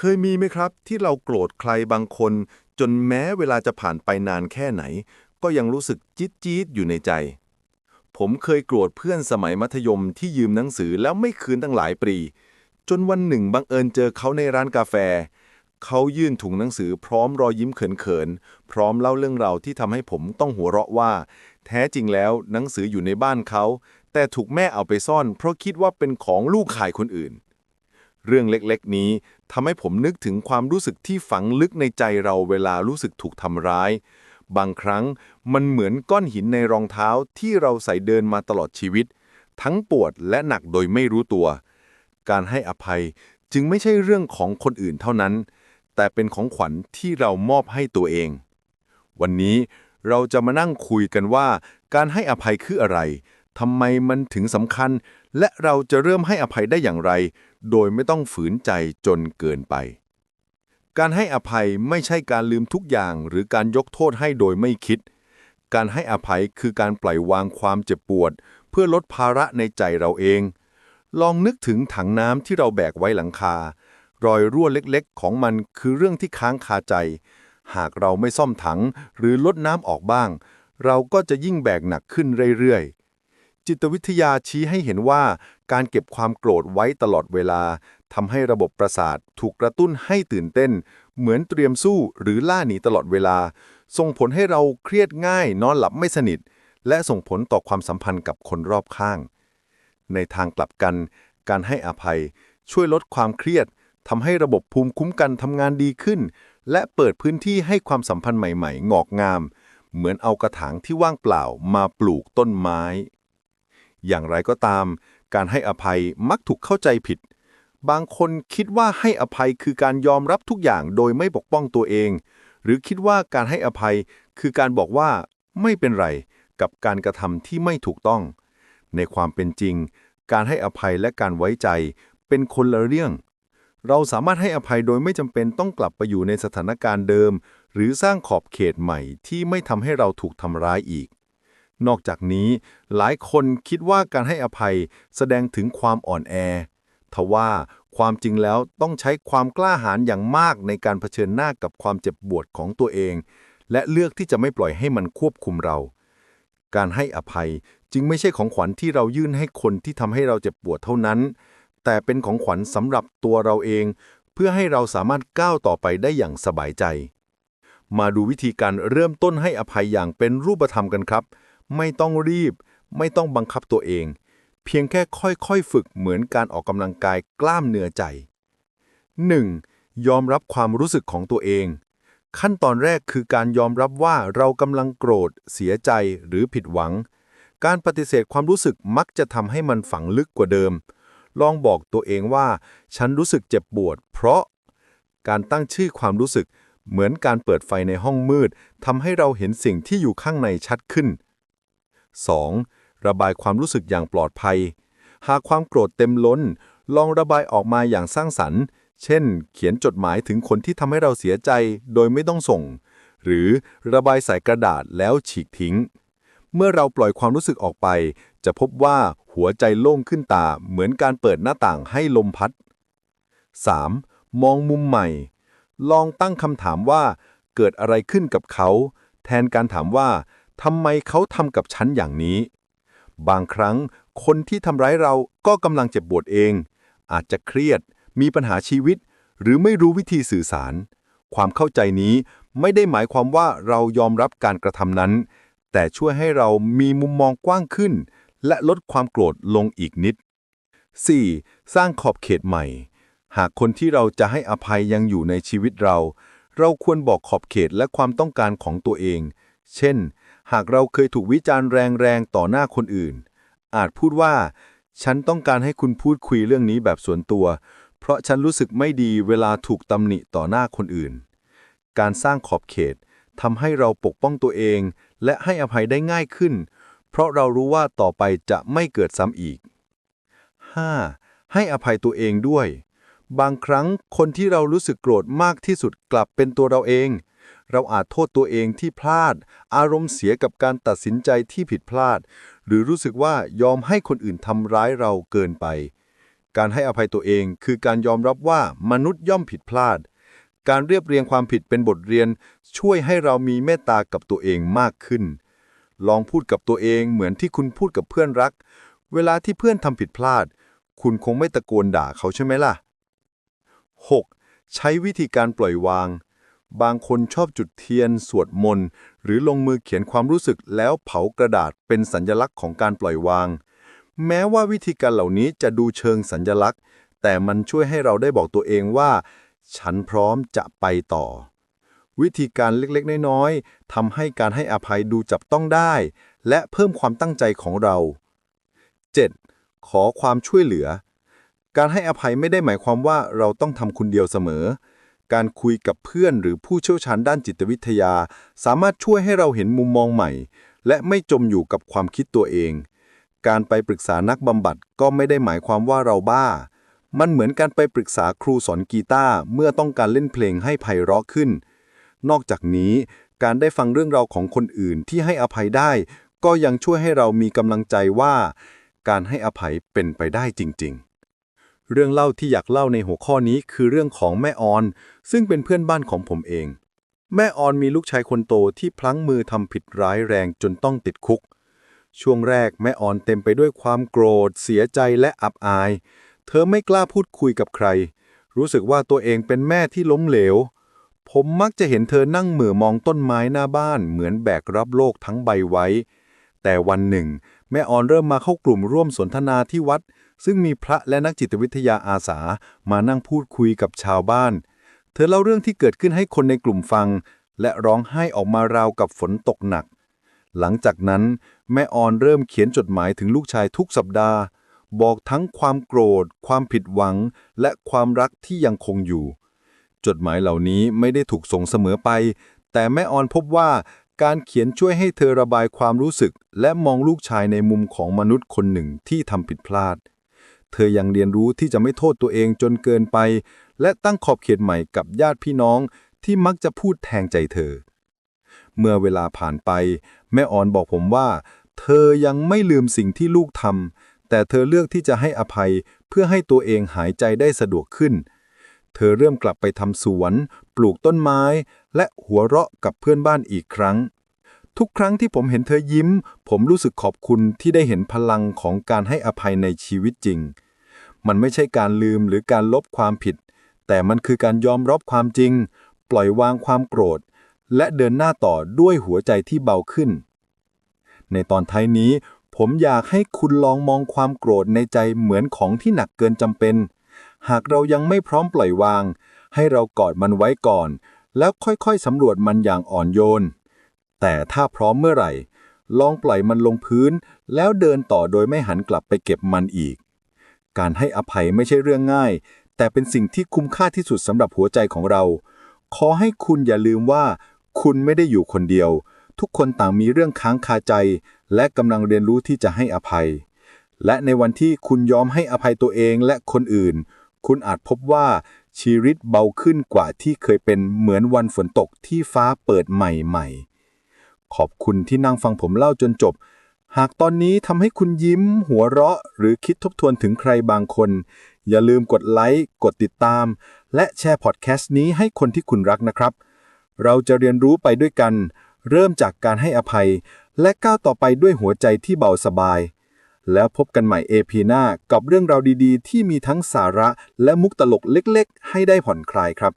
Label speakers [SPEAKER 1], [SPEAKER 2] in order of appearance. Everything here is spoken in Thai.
[SPEAKER 1] เคยมีไหมครับ ที่เราโกรธใครบางคน จนแม้เวลาจะผ่านไปนานแค่ไหน ก็ยังรู้สึกจี๊ดจี๊ดอยู่ในใจ ผมเคยโกรธเพื่อนสมัยมัธยมที่ยืมหนังสือแล้วไม่คืนตั้งหลายปี จนวันหนึ่งบังเอิญเจอเขาในร้านกาแฟ เขายื่นถุงหนังสือพร้อมรอยยิ้มเขินๆพร้อมเล่าเรื่องราวที่ทำให้ผมต้องหัวเราะว่า แท้จริงแล้วหนังสืออยู่ในบ้านเขาแต่ถูกแม่เอาไปซ่อน เพราะคิดว่าเป็นของลูกขายคนอื่น เรื่องเล็กๆ นี้ทำให้ผมนึกถึงความรู้สึกที่ฝังลึกในใจเราเวลารู้สึกถูกทำร้าย บางครั้งมันเหมือนก้อนหินในรองเท้าที่เราใส่เดินมาตลอดชีวิต ทั้งปวดและหนักโดยไม่รู้ตัว การให้อภัยจึงไม่ใช่เรื่องของคนอื่นเท่านั้น แต่เป็นของขวัญที่เรามอบให้ตัวเอง วันนี้เราจะมานั่งคุยกันว่า การให้อภัยคืออะไรทำไมมันถึงสำคัญ และเราจะเริ่มให้อภัยได้อย่างไร โดยไม่ต้องฝืนใจจนเกินไป การให้อภัยไม่ใช่การลืมทุกอย่าง หรือการยกโทษให้โดยไม่คิด การให้อภัยคือการปล่อยวางความเจ็บปวด เพื่อลดภาระในใจเราเอง ลองนึกถึงถังน้ำที่เราแบกไว้หลังคา รอยรั่วเล็กๆ ของมันคือเรื่องที่ค้างคาใจ หากเราไม่ซ่อมถังหรือลดน้ำออกบ้าง เราก็จะยิ่งแบกหนักขึ้นเรื่อยๆ จิตวิทยาชี้ให้เห็นว่า การเก็บความโกรธไว้ตลอดเวลาทำให้ระบบประสาทถูกกระตุ้นให้ตื่นเต้น เหมือนเตรียมสู้หรือล่าหนีตลอดเวลา ส่งผลให้เราเครียดง่าย นอนหลับไม่สนิท และส่งผลต่อความสัมพันธ์กับคนรอบข้าง ในทางกลับกัน การให้อภัย ช่วยลดความเครียดทำให้ระบบภูมิคุ้มกันทำงานดีขึ้น และเปิดพื้นที่ให้ความสัมพันธ์ใหม่ ๆ งอกงาม เหมือนเอากระถางที่ว่างเปล่ามาปลูกต้นไม้ อย่างไรก็ตาม การให้อภัยมักถูกเข้าใจผิด บางคนคิดว่าให้อภัยคือการยอมรับทุกอย่างโดยไม่ปกป้องตัวเอง หรือคิดว่าการให้อภัยคือการบอกว่าไม่เป็นไรกับการกระทำที่ไม่ถูกต้อง ในความเป็นจริง การให้อภัยและการไว้ใจเป็นคนละเรื่อง เราสามารถให้อภัยโดยไม่จำเป็นต้องกลับไปอยู่ในสถานการณ์เดิม หรือสร้างขอบเขตใหม่ที่ไม่ทำให้เราถูกทำร้ายอีก นอกจากนี้ หลายคนคิดว่าการให้อภัยแสดงถึงความอ่อนแอ ทว่าความจริงแล้วต้องใช้ความกล้าหาญอย่างมากในการเผชิญหน้ากับความเจ็บปวดของตัวเอง และเลือกที่จะไม่ปล่อยให้มันควบคุมเรา การให้อภัยจึงไม่ใช่ของขวัญที่เรายื่นให้คนที่ทำให้เราเจ็บปวดเท่านั้น แต่เป็นของขวัญสำหรับตัวเราเอง เพื่อให้เราสามารถก้าวต่อไปได้อย่างสบายใจ มาดูวิธีการเริ่มต้นให้อภัยอย่างเป็นรูปธรรมกันครับ ไม่ต้องรีบ ไม่ต้องบังคับตัวเอง เพียงแค่ค่อยๆฝึกเหมือนการออกกำลังกายกล้ามเนื้อใจ 1. ยอมรับความรู้สึกของตัวเอง ขั้นตอนแรกคือการยอมรับว่าเรากำลังโกรธ เสียใจหรือผิดหวัง การปฏิเสธความรู้สึกมักจะทำให้มันฝังลึกกว่าเดิม ลองบอกตัวเองว่า ฉันรู้สึกเจ็บปวด เพราะการตั้งชื่อความรู้สึกเหมือนการเปิดไฟในห้องมืดทำให้เราเห็นสิ่งที่อยู่ข้างในชัดขึ้น 2. ระบายความรู้สึกอย่างปลอดภัย หากความโกรธเต็มล้น ลองระบายออกมาอย่างสร้างสรรค์ เช่น เขียนจดหมายถึงคนที่ทำให้เราเสียใจโดยไม่ต้องส่ง หรือระบายใส่กระดาษแล้วฉีกทิ้ง เมื่อเราปล่อยความรู้สึกออกไป จะพบว่าหัวใจโล่งขึ้นตาเหมือนการเปิดหน้าต่างให้ลมพัด 3. มองมุมใหม่ ลองตั้งคำถามว่า เกิดอะไรขึ้นกับเขา แทนการถามว่า ทำไมเขาทำกับฉันอย่างนี้ บางครั้งคนที่ทำร้ายเราก็กำลังเจ็บปวดเอง อาจจะเครียด มีปัญหาชีวิต หรือไม่รู้วิธีสื่อสาร ความเข้าใจนี้ไม่ได้หมายความว่าเรายอมรับการกระทำนั้น แต่ช่วยให้เรามีมุมมองกว้างขึ้น และลดความโกรธลงอีกนิด 4. สร้างขอบเขตใหม่ หากคนที่เราจะให้อภัยยังอยู่ในชีวิตเรา เราควรบอกขอบเขตและความต้องการของตัวเอง เช่น หากเราเคยถูกวิจารณ์แรงๆต่อหน้าคนอื่น อาจพูดว่า ฉันต้องการให้คุณพูดคุยเรื่องนี้แบบส่วนตัว เพราะฉันรู้สึกไม่ดีเวลาถูกตำหนิต่อหน้าคนอื่น การสร้างขอบเขตทำให้เราปกป้องตัวเอง และให้อภัยได้ง่ายขึ้น เพราะเรารู้ว่าต่อไปจะไม่เกิดซ้ำอีก 5. ให้อภัยตัวเองด้วย บางครั้งคนที่เรารู้สึกโกรธมากที่สุดกลับเป็นตัวเราเอง เราอาจโทษตัวเองที่พลาด อารมณ์เสียกับการตัดสินใจที่ผิดพลาด หรือรู้สึกว่ายอมให้คนอื่นทำร้ายเราเกินไป การให้อภัยตัวเองคือการยอมรับว่ามนุษย์ย่อมผิดพลาด การเรียบเรียงความผิดเป็นบทเรียน ช่วยให้เรามีเมตตากับตัวเองมากขึ้น ลองพูดกับตัวเองเหมือนที่คุณพูดกับเพื่อนรัก เวลาที่เพื่อนทำผิดพลาด คุณคงไม่ตะโกนด่าเขาใช่ไหมล่ะ 6. ใช้วิธีการปล่อยวาง บางคนชอบจุดเทียน สวดมนต์หรือลงมือเขียนความรู้สึกแล้วเผากระดาษเป็นสัญลักษณ์ของการปล่อยวาง แม้ว่าวิธีการเหล่านี้จะดูเชิงสัญลักษณ์ แต่มันช่วยให้เราได้บอกตัวเองว่า ฉันพร้อมจะไปต่อ วิธีการเล็กๆ น้อยๆทำให้การให้อภัยดูจับต้องได้ และเพิ่มความตั้งใจของเรา 7. ขอความช่วยเหลือ การให้อภัยไม่ได้หมายความว่าเราต้องทำคนเดียวเสมอ การคุยกับเพื่อนหรือผู้เชี่ยวชาญด้านจิตวิทยา สามารถช่วยให้เราเห็นมุมมองใหม่ และไม่จมอยู่กับความคิดตัวเอง การไปปรึกษานักบำบัดก็ไม่ได้หมายความว่าเราบ้า มันเหมือนการไปปรึกษาครูสอนกีตาร์เมื่อต้องการเล่นเพลงให้ไพเราะขึ้น นอกจากนี้ การได้ฟังเรื่องราวของคนอื่นที่ให้อภัยได้ ก็ยังช่วยให้เรามีกำลังใจว่า การให้อภัยเป็นไปได้จริง ๆ เรื่องเล่าที่อยากเล่าในหัวข้อนี้คือเรื่องของแม่ออน ซึ่งเป็นเพื่อนบ้านของผมเอง แม่ออนมีลูกชายคนโตที่พลั้งมือทำผิดร้ายแรงจนต้องติดคุก ช่วงแรกแม่ออนเต็มไปด้วยความโกรธ เสียใจและอับอาย เธอไม่กล้าพูดคุยกับใคร รู้สึกว่าตัวเองเป็นแม่ที่ล้มเหลว ผมมักจะเห็นเธอนั่งเหม่อมองต้นไม้หน้าบ้านเหมือนแบกรับโลกทั้งใบไว้ แต่วันหนึ่ง แม่ออนเริ่มมาเข้ากลุ่มร่วมสนทนาที่วัด ซึ่งมีพระและนักจิตวิทยาอาสามานั่งพูดคุยกับชาวบ้าน เธอเล่าเรื่องที่เกิดขึ้นให้คนในกลุ่มฟัง และร้องไห้ออกมาราวกับฝนตกหนัก หลังจากนั้น แม่ออนเริ่มเขียนจดหมายถึงลูกชายทุกสัปดาห์ บอกทั้งความโกรธ ความผิดหวัง และความรักที่ยังคงอยู่ จดหมายเหล่านี้ไม่ได้ถูกส่งเสมอไป แต่แม่ออนพบว่าการเขียนช่วยให้เธอระบายความรู้สึก และมองลูกชายในมุมของมนุษย์คนหนึ่งที่ทำผิดพลาด เธอยังเรียนรู้ที่จะไม่โทษตัวเองจนเกินไป และตั้งขอบเขตใหม่กับญาติพี่น้องที่มักจะพูดแทงใจเธอ เมื่อเวลาผ่านไป แม่อ่อนบอกผมว่า เธอยังไม่ลืมสิ่งที่ลูกทำแต่เธอเลือกที่จะให้อภัยเพื่อให้ตัวเองหายใจได้สะดวกขึ้น เธอเริ่มกลับไปทำสวน ปลูกต้นไม้ และหัวเราะกับเพื่อนบ้านอีกครั้งทุกครั้งที่ผมเห็นเธอยิ้ม ผมรู้สึกขอบคุณที่ได้เห็นพลังของการให้อภัยในชีวิตจริง มันไม่ใช่การลืมหรือการลบความผิด แต่มันคือการยอมรับความจริง ปล่อยวางความโกรธ และเดินหน้าต่อด้วยหัวใจที่เบาขึ้น ในตอนท้ายนี้ ผมอยากให้คุณลองมองความโกรธในใจเหมือนของที่หนักเกินจำเป็น หากเรายังไม่พร้อมปล่อยวาง ให้เรากอดมันไว้ก่อน แล้วค่อยๆสำรวจมันอย่างอ่อนโยน แต่ถ้าพร้อมเมื่อไหร่ลองปล่อยมันลงพื้นแล้วเดินต่อโดยไม่หันกลับไปเก็บมันอีก การให้อภัยไม่ใช่เรื่องง่าย แต่เป็นสิ่งที่คุ้มค่าที่สุดสำหรับหัวใจของเรา ขอให้คุณอย่าลืมว่า คุณไม่ได้อยู่คนเดียว ทุกคนต่างมีเรื่องค้างคาใจ และกำลังเรียนรู้ที่จะให้อภัย และในวันที่คุณยอมให้อภัยตัวเองและคนอื่น คุณอาจพบว่าชีวิตเบาขึ้นกว่าที่เคยเป็นเหมือนวันฝนตกที่ฟ้าเปิดใหม่ๆขอบคุณที่นั่งฟังผมเล่าจนจบ หากตอนนี้ทำให้คุณยิ้ม หัวเราะ หรือคิดทบทวนถึงใครบางคน อย่าลืมกดไลค์ กดติดตาม และแชร์พอดแคสต์นี้ให้คนที่คุณรักนะครับ เราจะเรียนรู้ไปด้วยกัน เริ่มจากการให้อภัย และก้าวต่อไปด้วยหัวใจที่เบาสบาย แล้วพบกันใหม่ AP หน้ากับเรื่องราวดีๆ ที่มีทั้งสาระและมุกตลกเล็ก ๆ ให้ได้ผ่อนคลายครับ